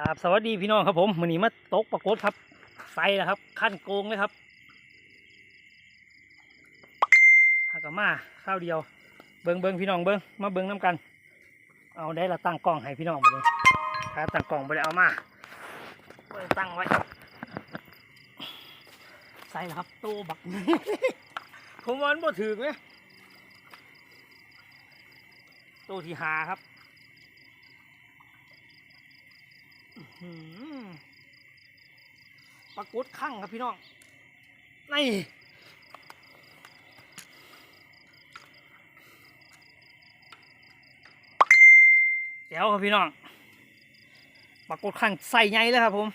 ครับสวัสดีพี่น้องครับผมมือนี้มาตกปรากฏครับไซแล้วครับ ขั้นโกงเลยครับหากมาข้าวเดียว เบิงเบิงพี่น้องเบิงมาเบิงน้ำกัน เอาได้ละตั้งกล้องให้พี่น้องไปเลยถ้าตั้งกล้องไปเลยเอามาไปตั้งไว้ใส่แล้วครับโตบักผมวามันบ่ถือไหมโตที่หาครับ หืม ปากฏข้างครับพี่น้องนี่แจ๋วครับพี่น้องปรากฏข้างใส่ใหญ่เลยครับผม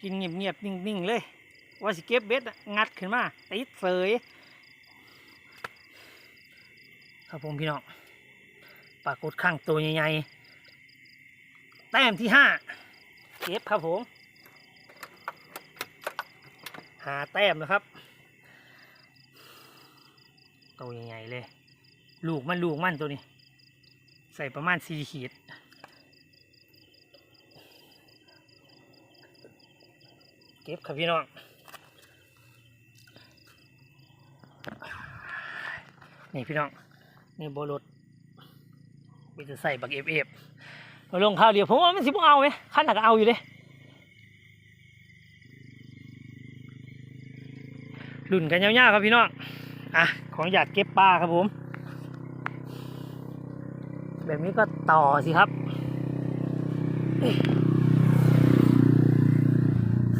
กินเงียบๆนิ่งๆเลย ว่าสิเก็บเบ็ดงัดขึ้นมาติดเสยครับผมพี่น้องปรากฏข้างตัวใหญ่ๆ แต้มที่ห้าเก็บครับผม หาแต้มนะครับตัวใหญ่ๆเลย ลูกมันลูกมันตัวนี้ ใส่ประมาณสี่ขีดเก็บครับพี่น้องนี่พี่น้องนี่โบรถไปจะใส่บักเอฟเอฟ ลงข้าวเดียวผมว่ามันสิบเอาไหมขั้นหนักเอาอยู่เลยรุ่นกันยาวๆครับพี่น้องอะของอยากเก็บปลาครับผม แบบนี้ก็ต่อสิครับ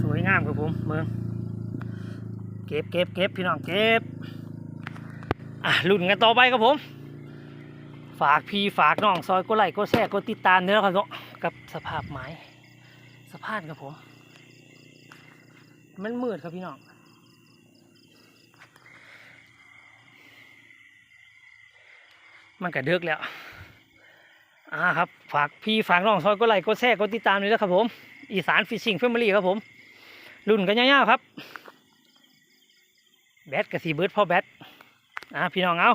สวยงามครับผมเมืองเก็บเก็บเก็บพี่น้องเก็บอะรุ่นกันต่อไปครับผม ฝากพี่ฝากน้องซอยก็ไลค์ก็แชร์ก็ติดตามเนื้อครับเนาะกับสภาพไม้สภาพครับผม มันมืดครับพี่น้องมันก็เดึกแล้วอ่าครับ ฝากพี่ฝากน้องซอยก็ไลค์ก็แชร์ก็ติดตามด้วยนะครับผม อีสานฟิชชิงแฟมิลี่ครับผม รุ่นกันยาวๆครับ แบตกับสีเบิร์ดพ่อแบตอ่าพี่น้องเอา